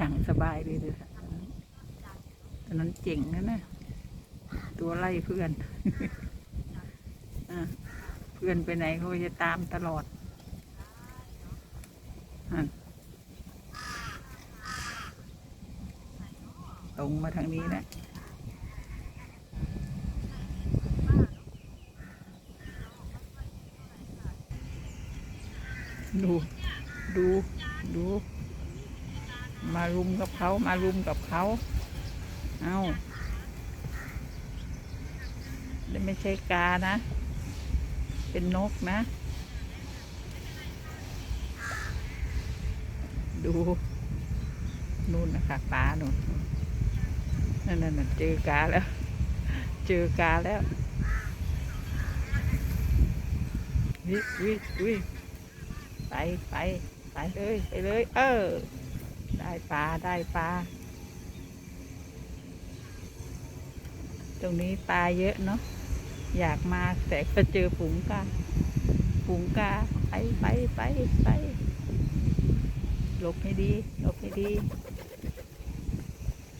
อย่างสบายเลยเลยตอนนั้นเจ๋งนะนะตัวไล่เพื่อนอเพื่อนไปไหนเขาจะตามตลอดอตรงมาทางนี้แหละดู ดู ดู มารุมกับเขามารุมกับเขาเอาแล้วไม่ใช่กานะ เป็นนกนะ ดู นู่นนะคะปลาหนูนั่นนั่นนั่นเจอกาแล้ว เจอกาแล้ววิวิวิไปไปไปเลยไปเลย เออ ได้ปลาได้ปลา ตรงนี้ปลาเยอะเนาะ อยากมาแต่ก็เจอฝูงกาฝูงกาไปไปไปไปหลบให้ดีหลบให้ดี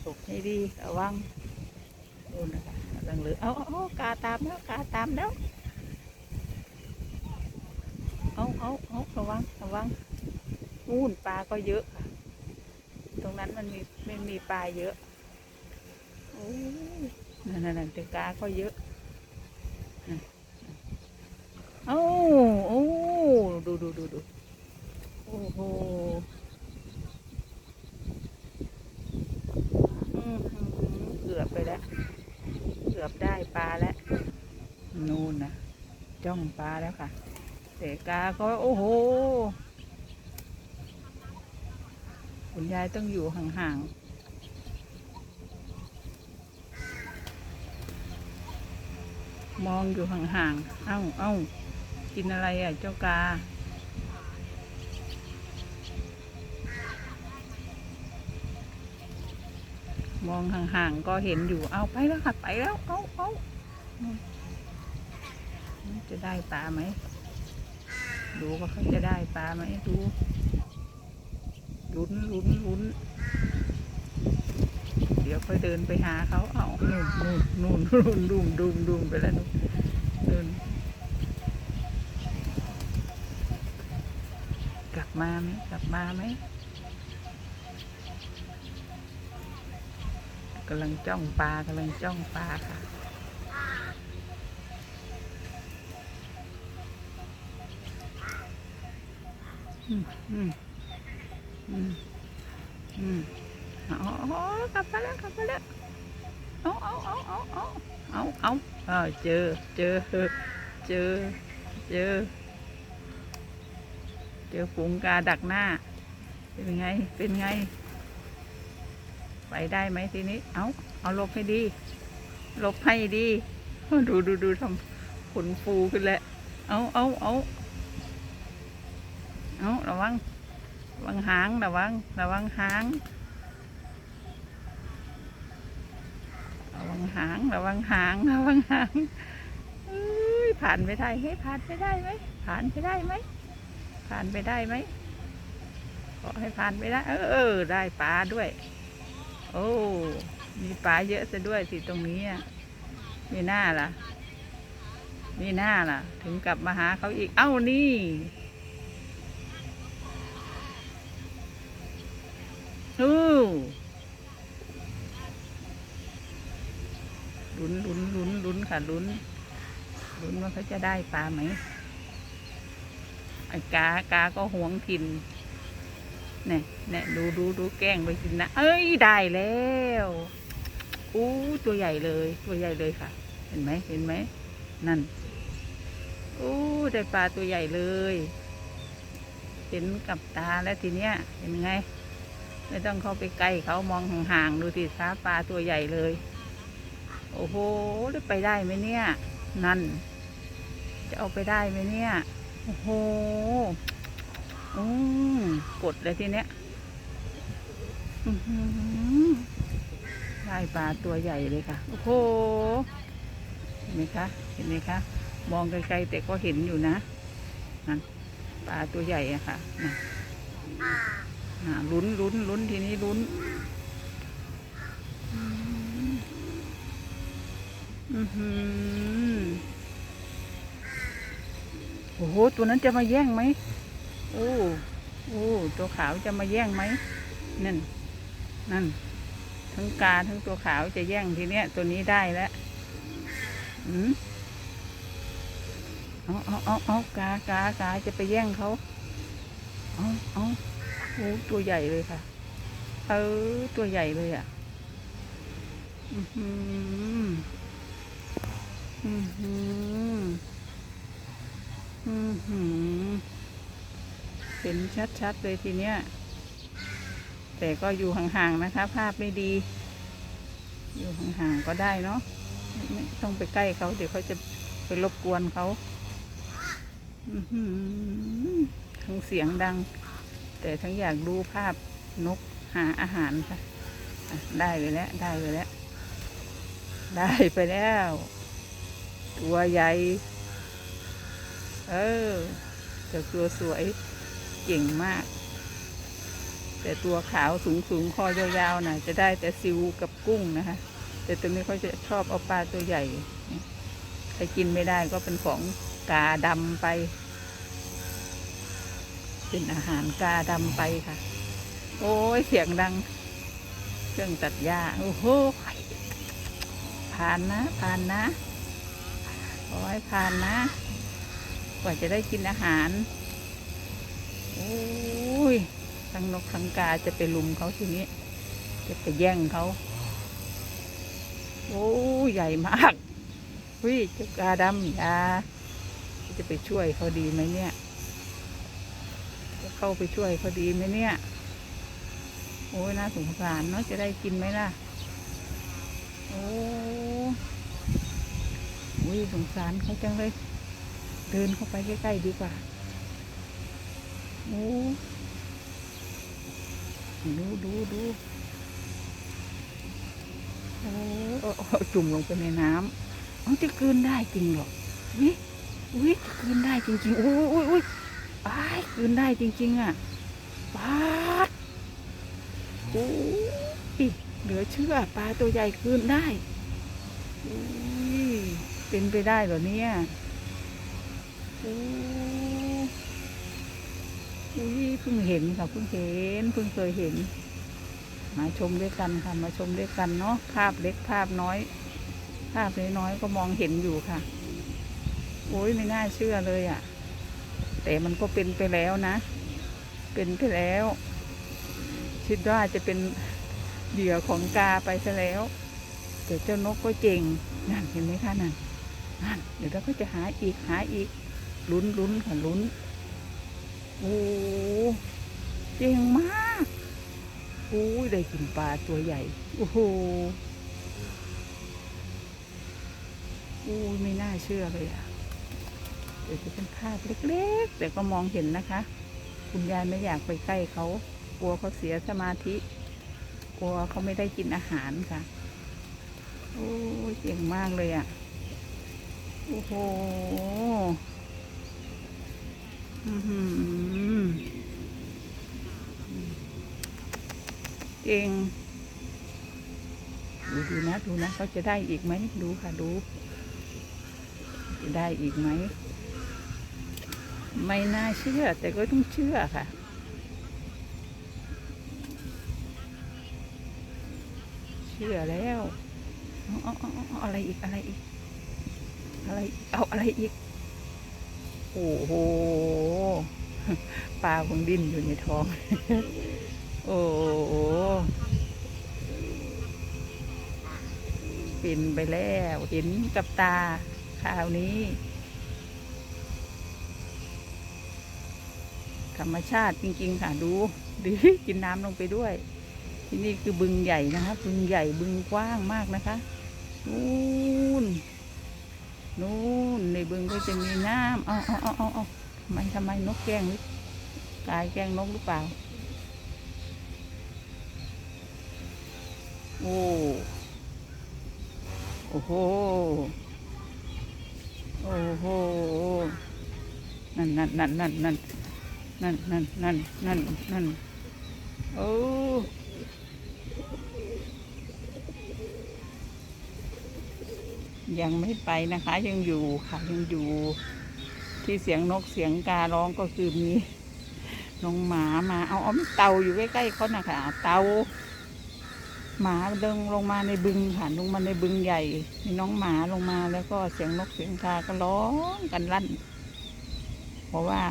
หลบให้ดีระวังดูนะคะกำลังเหลือเอาเอาเอากาตามแล้วกาตามแล้วเอาเอาเอาระวังระวังนู่นปลาก็เยอะค่ะ ตรงนั้นมันมีไม่มีปลาเยอะโอ้ยนั่นนั่นนั่นแต่กาก็เยอะเอ้าโอ้ดูดูดูดูโอ้โหอื้อหือเกือบไปแล้ว เกือบได้ปลาแล้ว นู่นนะจ้องปลาแล้วค่ะแต่กาก็โอ้โห คุณ ยายต้องอยู่ห่างๆมองอยู่ห่างๆ เอ้า เอ้า กินอะไรอะ เจ้ากา มองห่างๆ ก็เห็นอยู่ เอาไปแล้วค่ะ ไปแล้ว เอาเอาจะได้ปลาไหม ดูว่าเขาจะได้ปลาไหม ดู ลุ้นลุ้นลุ้น เดี๋ยวค่อยเดินไปหาเขาเอานู่นนู่นนู่นนู่นดุมดุมดุมไปแล้วนู่นนู่นกลับมาไหมกลับมาไหมกำลังจ้องปลากำลังจ้องปลาค่ะอืมอืม อืมอืมเอาเอาเอากลับมาแล้วกลับมาแล้วเอาเอาเอาเอาเอาเอาเอาเออเจอเจอเจอเจอ เจอฝูงกาดักหน้า เป็นไงเป็นไง ไปได้ไหมทีนี้ เอาเอาลบให้ดีลบให้ดี ดูดูดูทำขนฟูขึ้นแล้ว เอาเอาเอาเอาระวัง วังหางระวังระวังหางระวังหางระวังหางระวังหางเอ้ยผ่านไปได้เฮ้ยผ่านไปได้ไหมผ่านไปได้ไหมผ่านไปได้ไหมขอให้ผ่านไปได้ เออได้ปลาด้วย โอ้มีปลาเยอะซะด้วยสิตรงนี้อะมีหน้าล่ะ มีหน้าล่ะ ถึงกลับมาหาเขาอีกเอ้านี่ อู้ ลุ้นลุ้นลุ้นลุ้นค่ะลุ้นลุ้นว่าเขาจะได้ปลาไหมไอ้กากาก็หวงถิ่นเนี่ยเนี่ยดูดูดูแกล้งไปกินนะ เอ้ยได้แล้วอู้ตัวใหญ่เลย ตัวใหญ่เลยค่ะ เห็นไหมเห็นไหมนั่นอู้ได้ปลาตัวใหญ่เลย เห็นกับตาแล้วทีเนี้ยเห็นไง ไม่ต้องเข้าไปใกล้เขามองห่างๆดูสิท้าปลาตัวใหญ่เลย โอ้โหได้ไปได้ไหมเนี่ย นั่น จะเอาไปได้ไหมเนี่ย โอ้โหอืมกดเลยทีเนี้ยได้ปลาตัวใหญ่เลยค่ะ โอ้โหเห็นไหมคะ เห็นไหมคะ มองไกลๆแต่ก็เห็นอยู่นะนั่นปลาตัวใหญ่อะค่ะนั่น ลุ้นลุ้นลุ้นทีนี้ลุ้น อือหือโอ้โห ตัวนั้นจะมาแย่งไหม โอ้ โอ้ ตัวขาวจะมาแย่งไหม นั่น นั่น ทั้งกาทั้งตัวขาวจะแย่งทีเนี้ย ตัวนี้ได้แล้ว อืมเอาเอาเอาเอากากากาจะไปแย่งเขา เอาเอา โอ้ตัวใหญ่เลยค่ะ เออ ตัวใหญ่เลยอะ อือหือ อือหือ อือหือ เห็นชัดๆเลยทีเนี้ย แต่ก็อยู่ห่างๆนะคะ ภาพไม่ดี อยู่ห่างๆก็ได้เนาะ ไม่ต้องไปใกล้เขา เดี๋ยวเขาจะไปรบกวนเขา อือหือทั้งเสียงดัง แต่ทั้งอยากดูภาพนกหาอาหารค่ะ ได้ไปแล้ว ได้ไปแล้ว ได้ไปแล้ว ตัวใหญ่ เออแต่ตัวสวยเก่งมาก แต่ตัวขาวสูงสูงๆคอยาวๆน่ะ จะได้แต่ซิวกับกุ้งนะคะ แต่ตัวนี้เขาจะชอบเอาปลาตัวใหญ่ ใครกินไม่ได้ก็เป็นของกาดำไป เป็นอาหารกาดำไปค่ะ โอ้ย เสียงดัง เครื่องตัดหญ้า โอ้โหผ่านนะ ผ่านนะขอให้ผ่านนะ กว่าจะได้กินอาหาร โอ้ย ทั้งนกทั้งกาจะไปลุมเขาทีนี้ จะไปแย่งเขา โอ้ยใหญ่มากวิจกาดำยาจะไปช่วยเขาดีไหมเนี่ย เข้าไปช่วยเขาดีไหมเนี่ย โอ้ยน่าสงสารเนาะจะได้กินไหมล่ะ โอ้ยสงสารเขาจังเลย เดินเข้าไปใกล้ๆดีกว่า โอ้ดูดูดูโอ้จุ่มลงไปในน้ำเอาจะกลืนได้จริงเหรอวิวิกลืนได้จริงๆโอ้ยโอ้ยโอ้ย อ้ายกลืนได้จริง ๆ อะปลาดโอ้ยเหลือเชื่อปลาตัวใหญ่กลืนได้โอ้ยเป็นไปได้เหรอเนี่ยโอ้อุ้ยเพิ่งเห็นค่ะเพิ่งเห็นเพิ่งเคยเห็น มาชมด้วยกันค่ะมาชมด้วยกันเนาะภาพเล็กภาพน้อย ภาพน้อยๆก็มองเห็นอยู่ค่ะโอ้ยไม่น่าเชื่อเลยอะ่ะ แต่มันก็เป็นไปแล้วนะ เป็นไปแล้ว คิดว่าจะเป็นเหยื่อของกาไปซะแล้ว แต่เจ้านกก็เก่งนั่นเห็นไหมคะนั่นนั่นเดี๋ยวเราก็จะหาอีกหาอีกลุ้นลุ้นค่ะลุ้นโอ้เก่งมากโอ้ยได้กินปลาตัวใหญ่โอ้โหโอ้ไม่น่าเชื่อเลยอะ เดี๋ยวจะเป็นภาพเล็กๆแต่ก็มองเห็นนะคะ คุณยายไม่อยากไปใกล้เขา กลัวเขาเสียสมาธิ กลัวเขาไม่ได้กินอาหารค่ะ โอ้เก่งมากเลยอะ โอ้โหอือหือเก่งดูดูนะ ดูนะเขาจะได้อีกไหม ดูค่ะ ดู จะได้อีกไหม ไม่น่าเชื่อ แต่ก็ต้องเชื่อค่ะ เชื่อแล้วอาเออาเออะไรอีกอะไรอีก อะไรเอาอะไรอีก โอ้โหปลาคงดิ้นอยู่ในท้อง โอ้โหปินไปแล้ว เห็นกับตาคราวนี้ ธรรมชาติจริง ๆ ค่ะดูดีกินน้ำลงไปด้วย ที่นี่คือบึงใหญ่นะคะบึงใหญ่บึงกว้างมากนะคะนู่นนู่นในบึงก็จะมีน้ำเอาเอาเอาเอาเอาทำไมทำไมนกแกล้งหรือกายแกล้งนกหรือเปล่า โอ้โอ้โหโอ้โหนั่นนั่นนั่นนั่นนั่น นั่นนั่นนั่นนั่นนั่นโอ้ยังไม่ไปนะคะ ยังอยู่ค่ะยังอยู่ ที่เสียงนกเสียงการ้องก็คือมีน้องหมามาเอาเอมเต่าอยู่ใกล้ๆเขานะคะเต่าหมาเดินลงมาในบึงค่ะลงมาในบึงใหญ่ มีน้องหมาลงมาแล้วก็เสียงนกเสียงกาก็ร้องกันลั่น เพราะว่า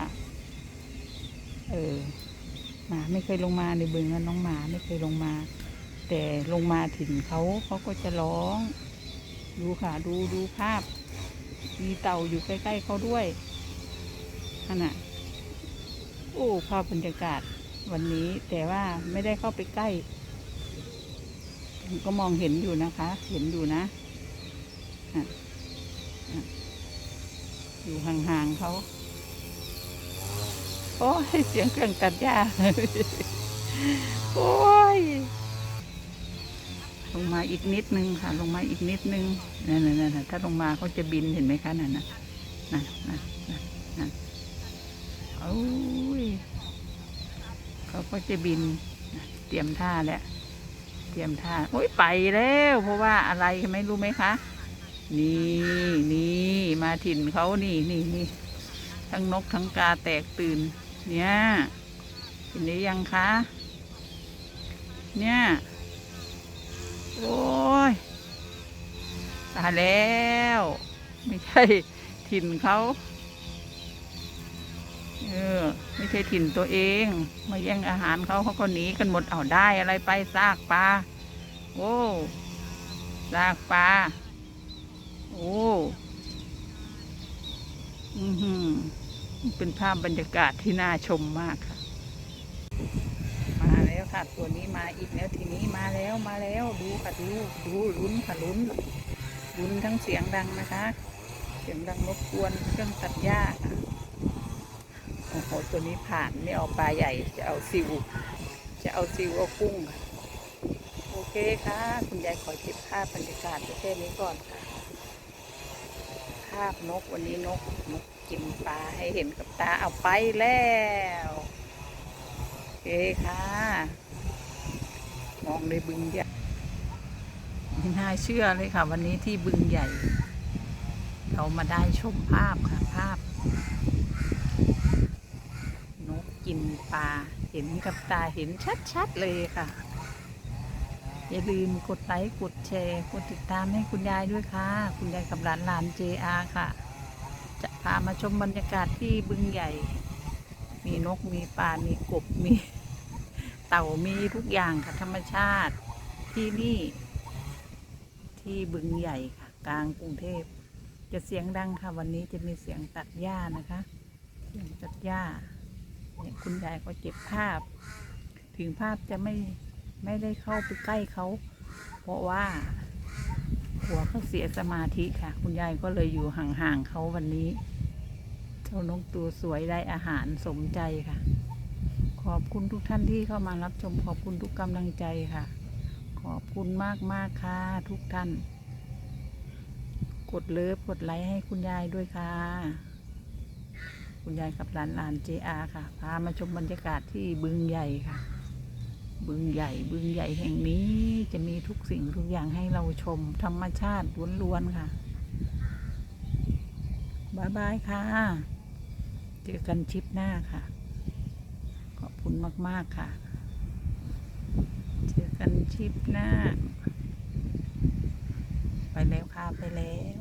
เออหมาไม่เคยลงมาในบึงนะน้องหมาไม่เคยลงมา แต่ลงมาถิ่นเขาเขาก็จะร้อง ดูค่ะดูดูภาพ มีเต่าอยู่ใกล้ ๆเขาด้วยขณะโอ้ภาพบรรยากาศวันนี้แต่ว่าไม่ได้เข้าไปใกล้ก็มองเห็นอยู่นะคะ เห็นอยู่นะอะอะอยู่ห่างๆเขา โอ้ยเสียงเครื่องตัดหญ้าโอ้ยลงมาอีกนิดนึงค่ะ ลงมาอีกนิดนึงนั่นนั่นถ้าลงมาเขาจะบินเห็นไหมคะนั่นน่ะนั่นนั่นนั่นโอ้ยเขาก็จะบินเตรียมท่าแล้วเตรียมท่าโอ้ยไปแล้ว เพราะว่าอะไรไม่รู้ไหมคะนี่นี่มาถิ่นเขานี่นี่นี่ทั้งนกทั้งกาแตกตื่น เนี่ยเห็นหรือยังคะ เนี่ย โอ้ยตายแล้ว ไม่ใช่ถิ่นเขาเออไม่ใช่ถิ่นตัวเอง มาแย่งอาหารเขาเขาก็หนีกันหมดเอาได้อะไรไปซากปลาโอ้ซากปลาโอ้อือหือ เป็นภาพบรรยากาศที่น่าชมมากค่ะ มาแล้วค่ะตัวนี้มาอีกแล้วทีนี้มาแล้วมาแล้วดูค่ะดูดูลุ้นค่ะลุ้นลุ้นทั้งเสียงดังนะคะ เสียงดังรบกวนเครื่องตัดหญ้าค่ะโอ้โหตัวนี้ผ่านไม่เอาปลาใหญ่จะเอาซิว จะเอาซิวเอากุ้งค่ะโอเคค่ะ คุณยายขอเก็บภาพบรรยากาศแค่นี้ก่อนค่ะภาพนกวันนี้นกนก กินปลาให้เห็นกับตาเอาไปแล้วโอเคค่ะ มองในบึงใหญ่ไม่น่าเชื่อเลยค่ะ วันนี้ที่บึงใหญ่ เรามาได้ชมภาพค่ะภาพ นกกินปลาเห็นกับตาเห็นชัดๆเลยค่ะ อย่าลืมกดไลค์กดแชร์ กดติดตามให้คุณยายด้วยค่ะ คุณยายกับหลานหลาน JR ค่ะ พามาชมบรรยากาศที่บึงใหญ่ มีนกมีปลา มีกบ มีเต่า มีทุกอย่างค่ะธรรมชาติที่นี่ ที่บึงใหญ่ค่ะ กลางกรุงเทพ จะเสียงดังค่ะ วันนี้จะมีเสียงตัดหญ้านะคะเสียงตัดหญ้าเนี่ยคุณยายก็เก็บภาพ ถึงภาพจะไม่ไม่ได้เข้าไปใกล้เขา เพราะว่า หัวเขาเสียสมาธิค่ะ คุณยายก็เลยอยู่ห่างๆเขาวันนี้ เจ้านกตัวสวยได้อาหารสมใจค่ะ ขอบคุณทุกท่านที่เข้ามารับชมขอบคุณทุกกำลังใจค่ะ ขอบคุณมากมากๆค่ะ ทุกท่าน กดเลิฟกดไลค์ให้คุณยายด้วยค่ะ คุณยายกับหลานหลานเจอาค่ะ พามาชมบรรยากาศที่บึงใหญ่ค่ะ บึงใหญ่ บึงใหญ่แห่งนี้จะมีทุกสิ่งทุกอย่างให้เราชม ธรรมชาติล้วนๆค่ะบายบายค่ะ เจอกันชิปหน้าค่ะ ขอบคุณมากๆค่ะ เจอกันชิปหน้า ไปแล้วค่ะ ไปแล้ว